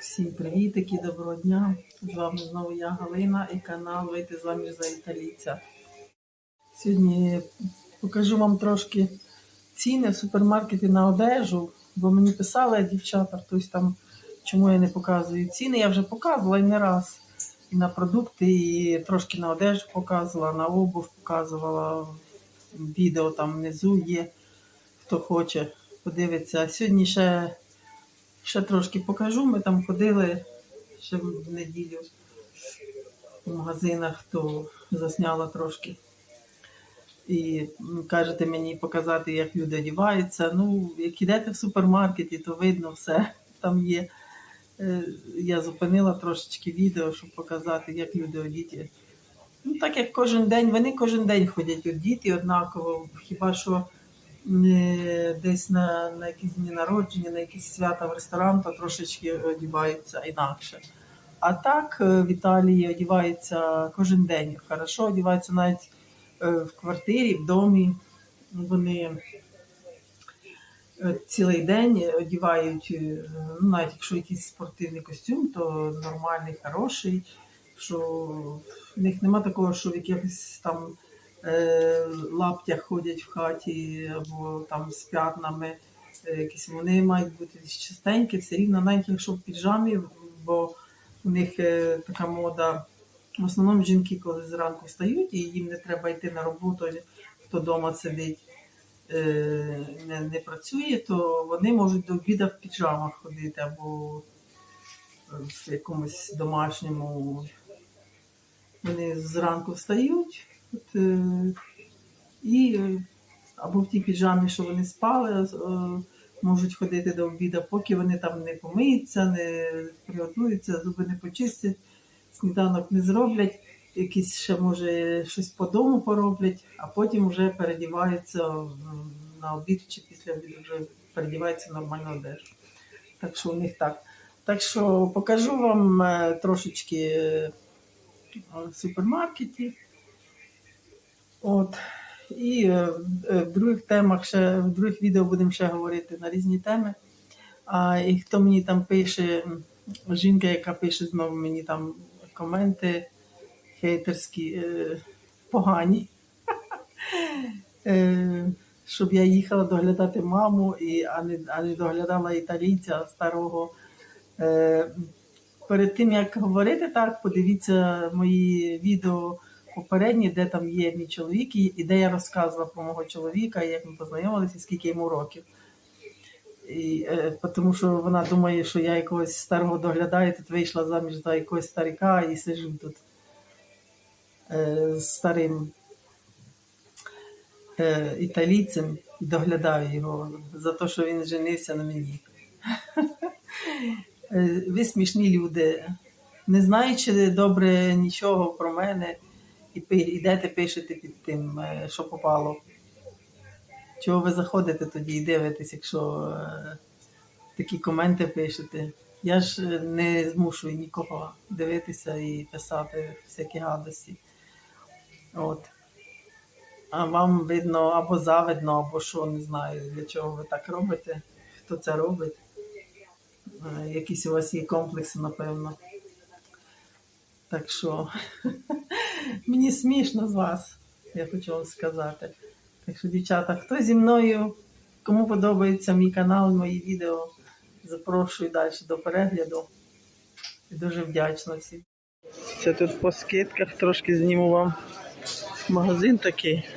Всім привітики, доброго дня. З вами знову я Галина і канал Вийти заміж за італійця. Сьогодні покажу вам трошки ціни в супермаркеті на одежу, бо мені писали дівчата, хтось там, чому я не показую ціни. Я вже показувала і не раз. І на продукти, і трошки на одежу показувала, на обув показувала. Відео там внизу є, хто хоче подивиться. Сьогодні ще Ще трошки покажу. Ми там ходили ще в неділю в магазинах, то засняла трошки. І кажете мені показати, як люди одіваються. Ну, як ідете в супермаркеті, то видно все. Там є. Е, Я зупинила трошечки відео, щоб показати, як люди одіті. Ну, так як кожен день, вони кожен день ходять одіті однаково, хіба що десь на, на якісь дні народження, на якісь свята в ресторан, то трошечки одіваються інакше. А так е, в Італії одіваються кожен день. Хорошо одіваються навіть е, в квартирі, в домі. Вони е, цілий день одівають, ну, навіть якщо якийсь спортивний костюм, то нормальний, хороший. Що в них нема такого, що в якихось там лаптях ходять в хаті або там з п'ятнами. е, Якісь вони мають бути чистенькі, все рівно, навіть якщо в піджамі, бо у них е, така мода. В основному жінки, коли зранку встають і їм не треба йти на роботу, хто вдома сидить, е, не, не працює, то вони можуть до обіду в піджамах ходити або в якомусь домашньому. Вони зранку встають от, е, і е, або в тій піджамі, що вони спали, е, можуть ходити до обіду, поки вони там не помиються, не приготуються, зуби не почистять, сніданок не зроблять, якісь ще, може, щось по дому пороблять, а потім вже передіваються на обід чи після обіду вже передіваються в нормальну одежу. Так що у них так. Так що покажу вам е, трошечки е, в супермаркеті. От. І е, е, в других темах ще, в других відео будемо ще говорити на різні теми. А і хто мені там пише, жінка, яка пише знову мені там коменти хейтерські, е, погані. Щоб я їхала доглядати маму, і, а, не, а не доглядала італійця старого. Перед тим як говорити так, подивіться мої відео попередні, де там є мій чоловік, і де я розказувала про мого чоловіка, як ми познайомилися, скільки йому років. І, е, тому що вона думає, що я якогось старого доглядаю, тут вийшла заміж за якогось старика і сиджу тут е, з старим е, італійцем і доглядаю його за те, що він женився на мені. Е, Ви смішні люди, не знаючи добре нічого про мене, і ідете, пишете під тим, е, що попало. Чого ви заходите тоді і дивитесь, якщо е, такі коменти пишете? Я ж е, не змушую нікого дивитися і писати всякі гадості. От. А вам видно або завидно, або що, не знаю, для чого ви так робите, хто це робить. Якісь у вас є комплекси, напевно. Так що мені смішно з вас, я хочу вам сказати. Так що, дівчата, хто зі мною, кому подобається мій канал, мої відео, запрошую далі до перегляду. І дуже вдячна всім. Це тут по скидках трошки зніму вам магазин такий.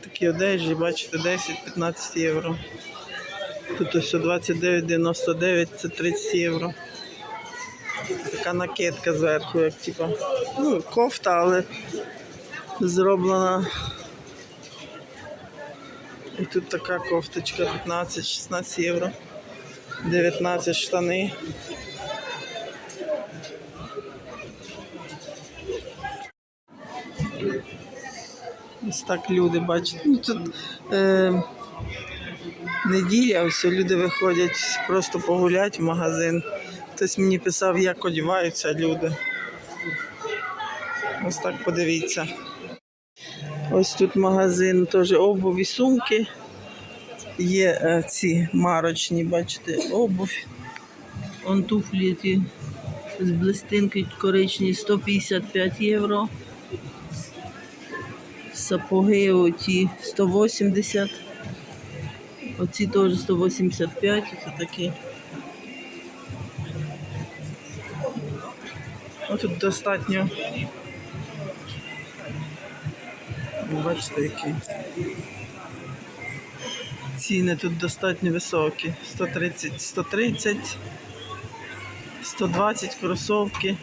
Такі одежі, бачите, 10-15 євро. Тут ось 29,99 це 30 євро. Така накидка зверху, як типа. Ну, кофта, але зроблена. І тут така кофточка 15-16 євро. 19 штани. Ось так люди бачать. Ну, тут е, неділя, ось люди виходять просто погуляти в магазин. Хтось мені писав, як одіваються люди. Ось так подивіться. Ось тут магазин теж обув і сумки. Є е, ці марочні, бачите, обувь. Он туфлі ті з блистинки коричні 155 євро. Сапоги оті 180. Оці теж 185, це такі. Ось тут достатньо. Бачите, які. Ціни тут достатньо високі. 130, 130, 120 кросовки.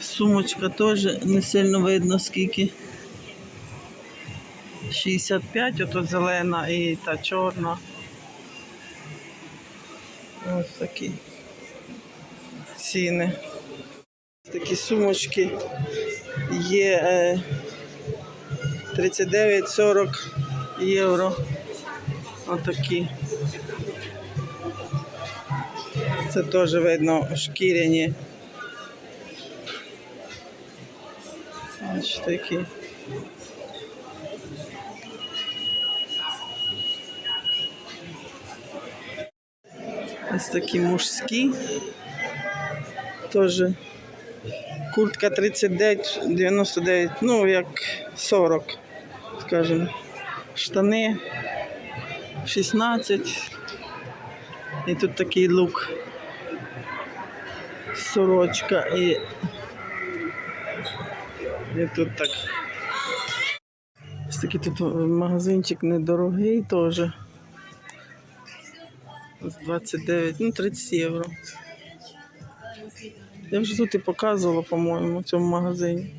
Сумочка теж не сильно видно скільки. 65, ото зелена і та чорна. Ось такі ціни. Такі сумочки є е, 39-40 євро. Отакі. Це теж видно шкіряні. Ось такі. Ось такі мужські. Теж куртка 39, 99, ну як 40, скажімо. Штани 16. І тут такий лук. Сорочка і, і тут так. Ось такий тут магазинчик недорогий теж. Ось 29, ну 30 євро. Я вже тут і показувала, по-моєму, в цьому магазині.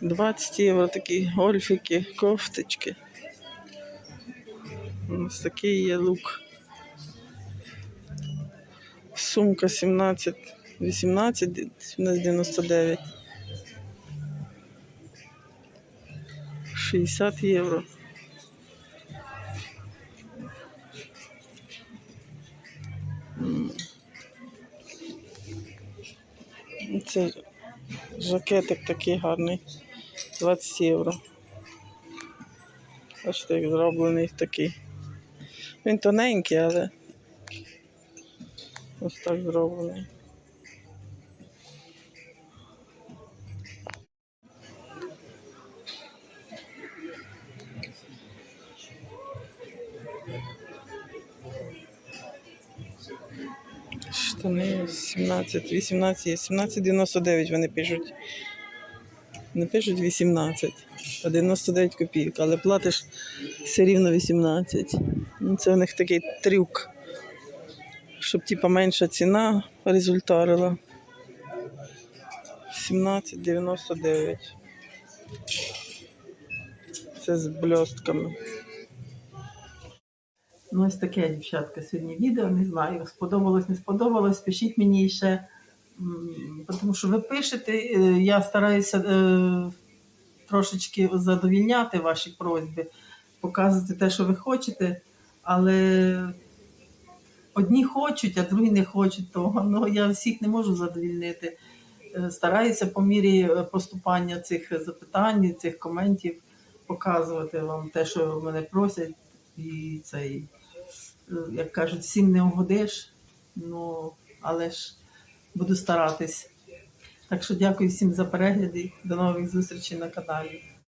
20 євро такі гольфики, кофточки. Ось такий є лук. Сумка 17, 18, 17,99. 60 євро. Це жакетик такий гарний. 20 євро. Бачите, як зроблений такий. Він тоненький, але ось так зроблений. 17, 18, є 17,99 вони пишуть. Не пишуть 18, а 99 копійок, але платиш все рівно 18. Ну, Це у них такий трюк, щоб типа менша ціна результарила. 17,99. Це з бльостками. Ну, ось таке, дівчатка, сьогодні відео. Не знаю, сподобалось, не сподобалось. Пишіть мені ще, тому що ви пишете, е, я стараюся е, трошечки задовільняти ваші просьби, показувати те, що ви хочете, але одні хочуть, а другі не хочуть того. Ну, я всіх не можу задовільнити. Е, Стараюся по мірі е, поступання цих запитань, цих коментів показувати вам те, що мене просять, і цей як кажуть, всім не угодиш, ну, але ж буду старатись. Так що дякую всім за перегляди. До нових зустрічей на каналі.